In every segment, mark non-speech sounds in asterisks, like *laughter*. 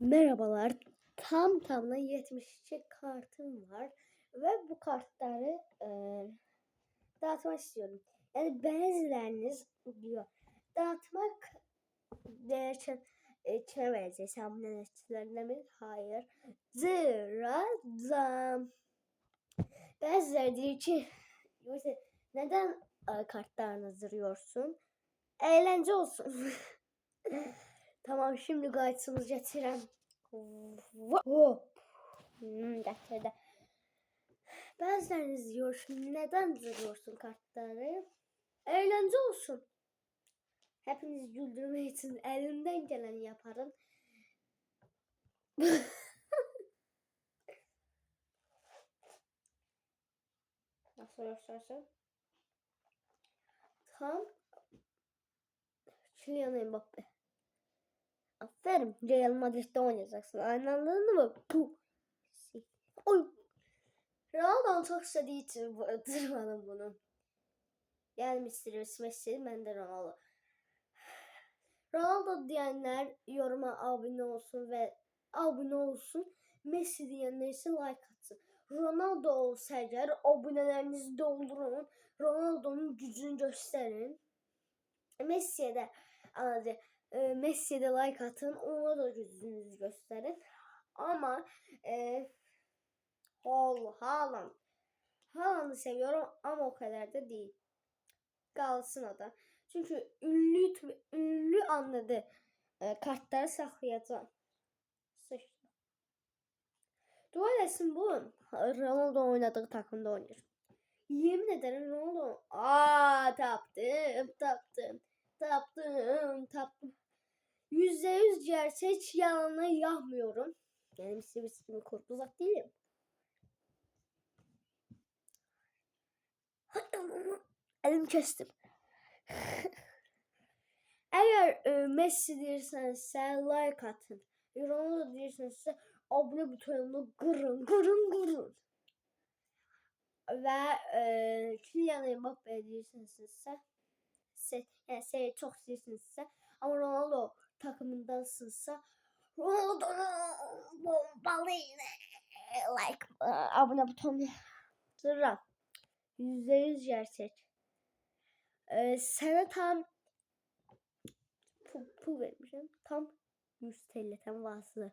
Merhabalar. Tam tamına 72 kartım var. Ve bu kartları e, dağıtmak istiyorum. Yani bazılarınız diyor. Dağıtmak derken e, çevresi hesablarından mi? Hayır. Zira zam. Bazıları diyor ki "Yoksa neden e, kartlarını zırıyorsun? Eğlence olsun. *laughs* Tamam şimdi gayet hızlıca tren. Hop. Hmm, neden zırıyorsun kartları? Eğlence olsun. Hepiniz güldürmek için elimden geleni yaparım. *laughs* Nasıl göstersin? Tam Kylian Mbappe. Aferin. Real Madrid'de oynayacaksın. Aynı anladın mı? Puh. Oy. Ronaldo'nun çok istediği için durmadım *laughs* bunu. Gelmiştir Messi, ben de Ronaldo. Ronaldo diyenler yoruma abone olsun ve abone olsun. Messi diyenler ise like atsın. Ronaldo olsa eğer abonelerinizi doldurun. Ronaldo'nun gücünü gösterin. Messi'ye de anladı. E, Messi'ye de like atın. Ona da gücünüzü gösterin. Ama e, Hol, Haaland. Haaland'ı seviyorum ama o kadar da değil. Kalsın o da. Çünkü ünlü ünlü anladı. E, kartları saklayacağım. Sıçtı. Dua bu. Ronaldo oynadığı takımda oynuyor. Yemin ederim Ronaldo. Aa taptım, taptım, taptım, taptım. Yüzde yüz gerçek yalanı yapmıyorum. Yani size bir sikimi kurtulacak değilim. *laughs* Elim kestim. *laughs* Eğer e, Messi değilseniz like atın. Ronaldo değilseniz abone butonunu kırın, kırın, kırın. Ve e, Kylian Mbappe değilseniz ise se, yani seni çok seviyorsunuz ise ama Ronaldo takımındansınsa Ronaldo'nu bombalayın. Like, e, abone butonunu sıra. Yüzde yüz gerçek. Ee, sana tam pul, pul vermişim. Tam 100 TL tam vasılı.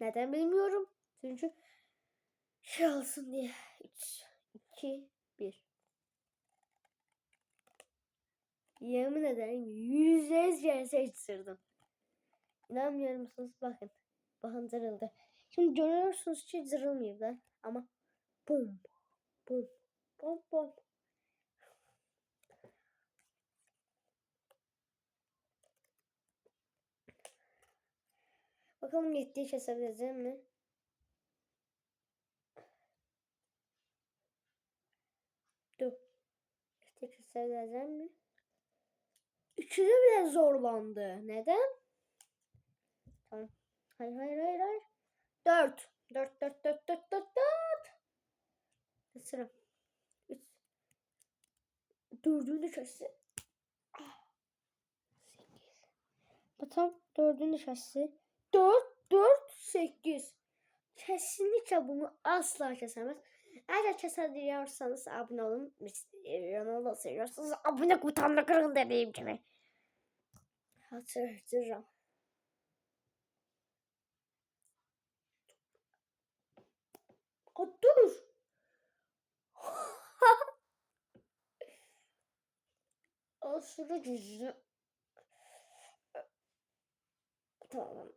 Neden bilmiyorum. Çünkü şey olsun diye. 3, 2, 1. Yemin ederim yüzde yüz gerçek sırdım. İnanmıyor musunuz? Bakın. Bakın zırıldı. Şimdi görüyorsunuz ki zırılmıyor da. Ama bum bum bum bum. Bakalım yettiği kesebileceğim mi? Dur. Yettiği kesebileceğim mi? Üçüncü bile zorlandı. Neden? Hayır hayır hayır hayır. Dört. Dört dört dört dört dört dört. Sıra. Üç. Dördüncü şasi. Sekiz. Bu tam dördüncü şasi. Dört, dört, sekiz. Kesinlikle bunu asla kesemez. Eğer kesebiliyorsanız abone olun. Ronaldo seviyorsanız abone butonuna kırın dediğim gibi. Hatırlatırım. O dur. *laughs* Aşırı güçlü. Tamam.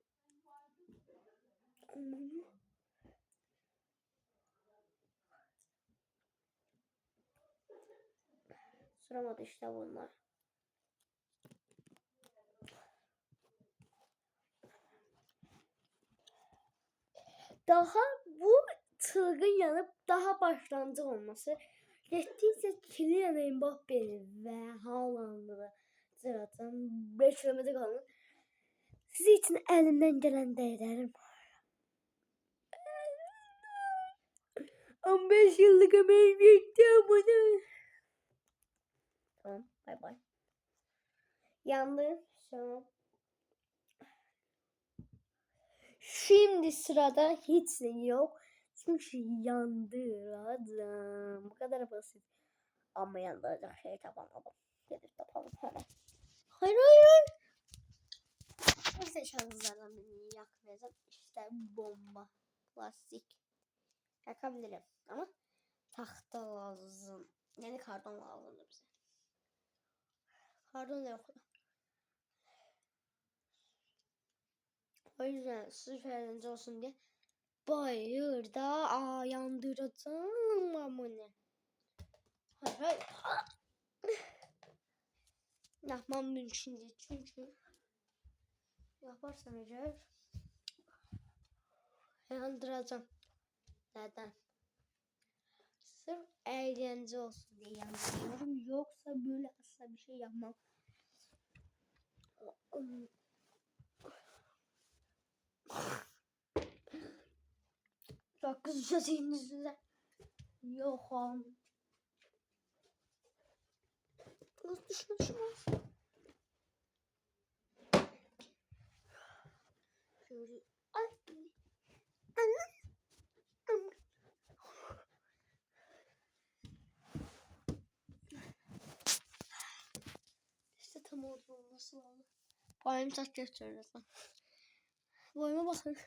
Sıramadı işte bunlar. Daha bu çılgın yanıp daha başlangıç olması yettiyse Kylian Mbappe'yi ve Haaland'ı zaten 5 kilometre kalmış. Sizi için elimden gelen de ederim. 15 yıllık emeğim yetti amına. Tamam bay bay. Yandı. Şu Şimdi sırada hiç yok. Çünkü yandıracağım. Bu kadar basit. Ama yandıracak şey tapamadım. Gelip tapalım hemen. Hayır hayır hayır. Neyse şanslardan birini yakmayacağım. İşte bomba. Plastik. Yakabilirim ama tahta lazım. Yani karton lazım bize. Karton da yok. O yüzden sırf eğlence olsun diye bayır da aa, yandıracağım ama ne. Hayır hayır. Yapmam mümkün değil çünkü yaparsam eğer yandıracağım. Neden? Sırf eğlence olsun diye yandırıyorum. Yoksa böyle asla bir şey yapmam. Çok kızacağım size. Yok am. Nasıl düşmüşüm? Şöyle. Ay. Anne. İşte tam orada olması lazım. Boyum saç gösteriyoruz lan. Boyuma bakın.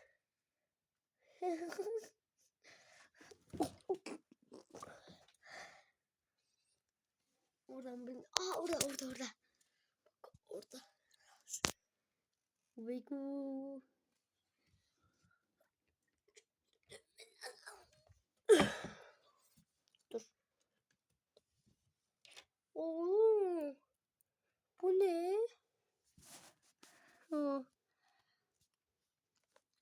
Oradan bir... Aa orada orada orada. Bak orada. Vegu. Dur. Oo. Bu ne? Ha.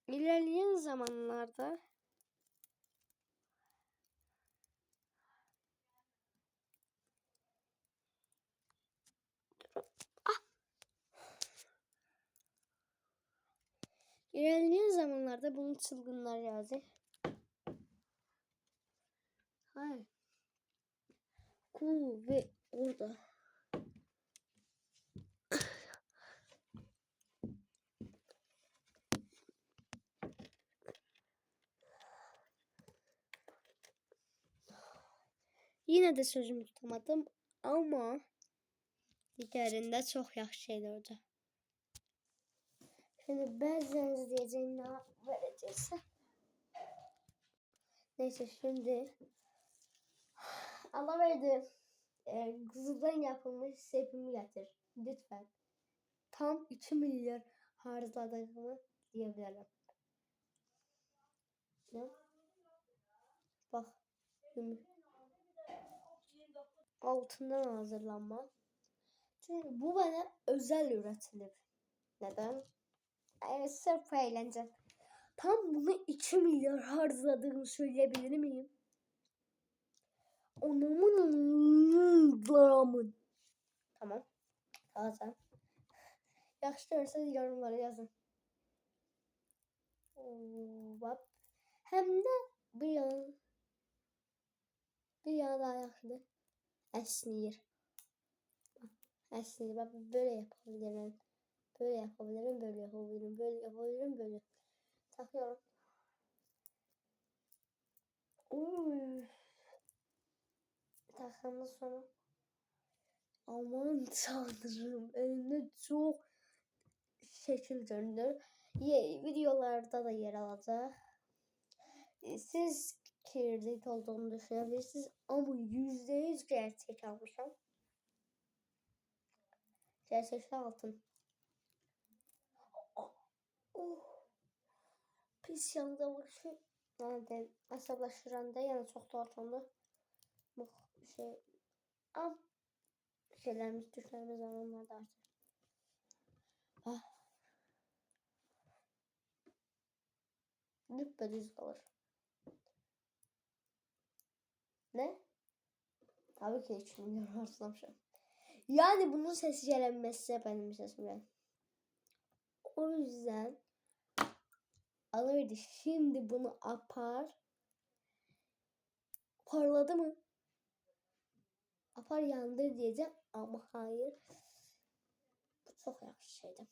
İlerleyen zamanlarda İlerleyen zamanlarda bunu çılgınlar yazdı. Hayır. Ku ve orada. Yine de sözümü tutamadım ama diğerinde çok yaxşı şeyler oldu. Şimdi bəzən diyeceğim ne verecekse. Neyse şimdi Allah verdi. E, kızıldan yapılmış sepimi getir. Lütfen. Tam 2 milyar harcadığımı diyebilirim. Ne? Bak. Şimdi altından hazırlanma. Çünkü bu bana özel üretilir. Neden? Evet, sırf eğlence. Tam bunu 2 milyar harcadığını söyleyebilir miyim? Onamın dramın. Tamam. Zaten. Yaxşı görürseniz yorumlara yazın. Bak. Hem de bir yan bir yana daha yaxşıdır. Bak, Əsniyir. Bak böyle yapabilirim. Böyle yapabilirim, böyle yapabilirim, böyle yapabilirim, böyle. Takıyorum. Uy. Takımdan sonra aman tanrım önümde çok şekil görünür. Ye, videolarda da yer alacak. Siz kirlit olduğunu düşünebilirsiniz ama yüzde yüz gerçek almışım. Gerçekten altın. Oh. Pis yanında bu şey. Yani əsəbləşdirəndə yəni çox da. Bu şey am şeylərimiz, düşlərimiz var onlar da artır. Ah. Düppedüz kalır. Ne? Tabii ki 3 milyon rastlamışım. Yani bunun sesi gelenmezse benim sesimden. O yüzden alırdı. Şimdi bunu apar. Parladı mı? Apar yandır diyeceğim ama hayır. Bu çok yaxşı şeydi.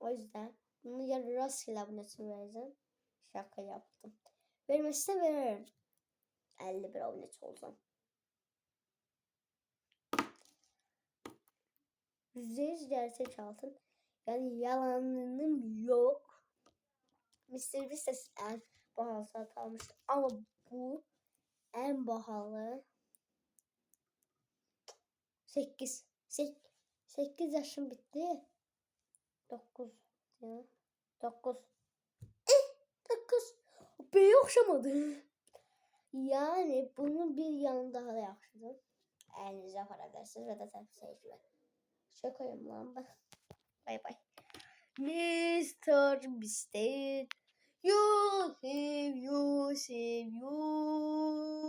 O yüzden bunu ya rastgele abonesini vereceğim. Şaka yaptım. Vermezse veririm. 51 abone olsam. %100 gerçek altın. Yani yalanım yok. Mr. De en pahalı saat almıştı. Ama bu en pahalı 8. 8 yaşım bitti. 9 ya. 9. Eh 9. Bey okşamadı. Yani bunun bir yanı daha da yaxşıdır. Elinize para versiniz ve de tepsiyle. Şakayım lan ben. Bay bay. Mr. Beast. You save, you save, you.